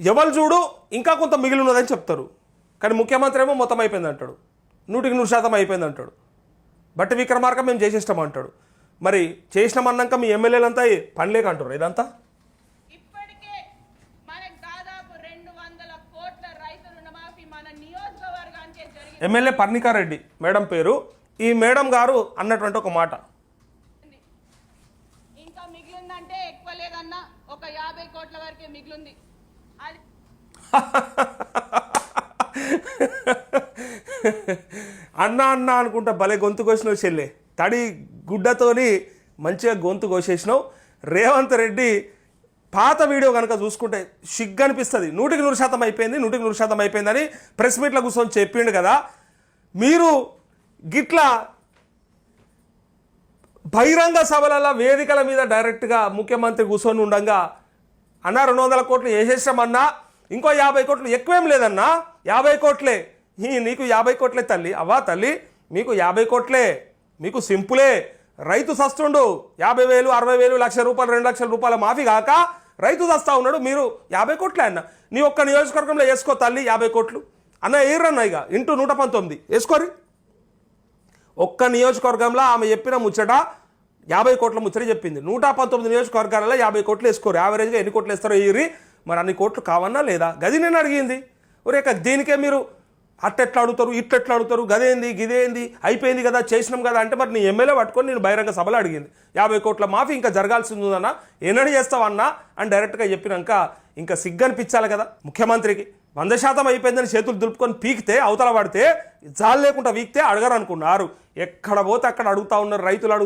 ఎవరు చూడు ఇంకా కొంత మిగిలి ఉన్నదని చెప్తారు. కానీ ముఖ్యమంత్రి ఏమో మొత్తం అయిపోయింది అంటాడు. నూటికి నూరు శాతం అయిపోయింది అంటాడు. బట్టి విక్రమార్క మేము చేసేస్తాం అంటాడు. మరి చేసినామన్నాక మీ ఎమ్మెల్యేలంతా పనిలేక అంటారు ఇదంతా? ఎమ్మెల్యే పర్ణికారెడ్డి మేడం పేరు. ఈ మేడం గారు అన్నటువంటి ఒక మాట. ఇంకా మిగిలిందంటే ఎక్కువ లేదన్నా ఒక యాభై కోట్ల వరకే మిగిలింది. అన్న అన్న అనుకుంటా భలే గొంతు కోసినావు చెల్లె. తడి గుడ్డతోని మంచిగా గొంతు కోసేసినావు. రేవంత్ రెడ్డి పాత వీడియో కనుక చూసుకుంటే సిగ్గు అనిపిస్తుంది. నూటికి నూరు శాతం అయిపోయింది నూటికి నూరు శాతం అయిపోయిందని ప్రెస్ మీట్లో కూర్చొని చెప్పిండు కదా. మీరు గిట్లా బహిరంగ సభలలో వేదికల మీద డైరెక్ట్గా ముఖ్యమంత్రి కూర్చొని ఉండగా అన్నా రెండు వందల కోట్లు వేసేసామన్నా ఇంకో యాభై కోట్లు ఎక్కువేం లేదన్నా యాభై కోట్లే. ఈ నీకు యాభై కోట్లే తల్లి. అవ్వా తల్లి మీకు యాభై కోట్లే. మీకు సింపులే. రైతు సస్తుండు. యాభై వేలు అరవై వేలు లక్ష రూపాయలు రెండు లక్షల రూపాయల మాఫీ కాక రైతు సస్తా ఉన్నాడు. మీరు యాభై కోట్లే అన్న. నీ ఒక్క నియోజకవర్గంలో వేసుకో తల్లి యాభై కోట్లు. అన్న ఏర్రన్న ఇక. ఇంటూ నూట పంతొమ్మిది. వేసుకోరి ఒక్క నియోజకవర్గంలో ఆమె చెప్పిన ముచ్చట యాభై కోట్ల ముచ్చట చెప్పింది. నూట పంతొమ్మిది నియోజకవర్గాలలో యాభై కోట్లు వేసుకోరు. యావరేజ్గా ఎన్ని కోట్లు వేస్తారో ఇరి మరి అన్ని కోట్లు కావన్నా లేదా? గది నేను అడిగింది. ఒరే దీనికే మీరు అట్టెట్లా అడుగుతారు ఇట్టెట్లా అడుగుతారు గదేంది గిదేంది అయిపోయింది కదా చేసినాం కదా అంటే మరి నీ ఎమ్మెల్యే పట్టుకొని నేను బహిరంగ సభలో అడిగింది. యాభై కోట్ల మాఫీ ఇంకా జరగాల్సి ఉందన్నా ఎన్నడూ చేస్తావన్నా అని డైరెక్ట్గా చెప్పినాక ఇంకా సిగ్గనిపించాలి కదా ముఖ్యమంత్రికి. వంద శాతం అయిపోయిందని చేతులు దులుపుకొని పీకితే అవతల పడితే జాలు లేకుండా వీక్తే అడగరు అనుకున్నారు ఎక్కడ పోతే అక్కడ అడుగుతా ఉన్నారు రైతులు అడుగు